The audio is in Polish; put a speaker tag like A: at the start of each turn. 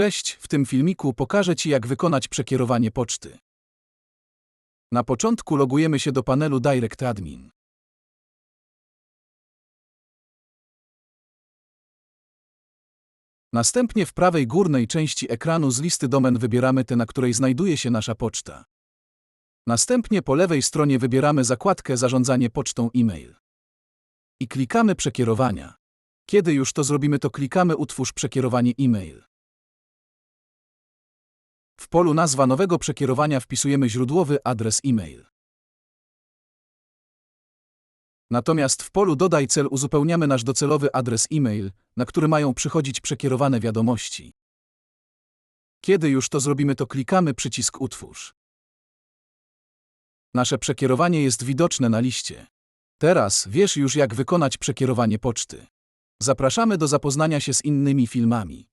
A: Cześć, w tym filmiku pokażę Ci jak wykonać przekierowanie poczty. Na początku logujemy się do panelu Direct Admin. Następnie w prawej górnej części ekranu z listy domen wybieramy tę, na której znajduje się nasza poczta. Następnie po lewej stronie wybieramy zakładkę Zarządzanie pocztą e-mail. I klikamy Przekierowania. Kiedy już to zrobimy, to klikamy Utwórz przekierowanie e-mail. W polu nazwa nowego przekierowania wpisujemy źródłowy adres e-mail. Natomiast w polu Dodaj cel uzupełniamy nasz docelowy adres e-mail, na który mają przychodzić przekierowane wiadomości. Kiedy już to zrobimy, to klikamy przycisk Utwórz. Nasze przekierowanie jest widoczne na liście. Teraz wiesz już jak wykonać przekierowanie poczty. Zapraszamy do zapoznania się z innymi filmami.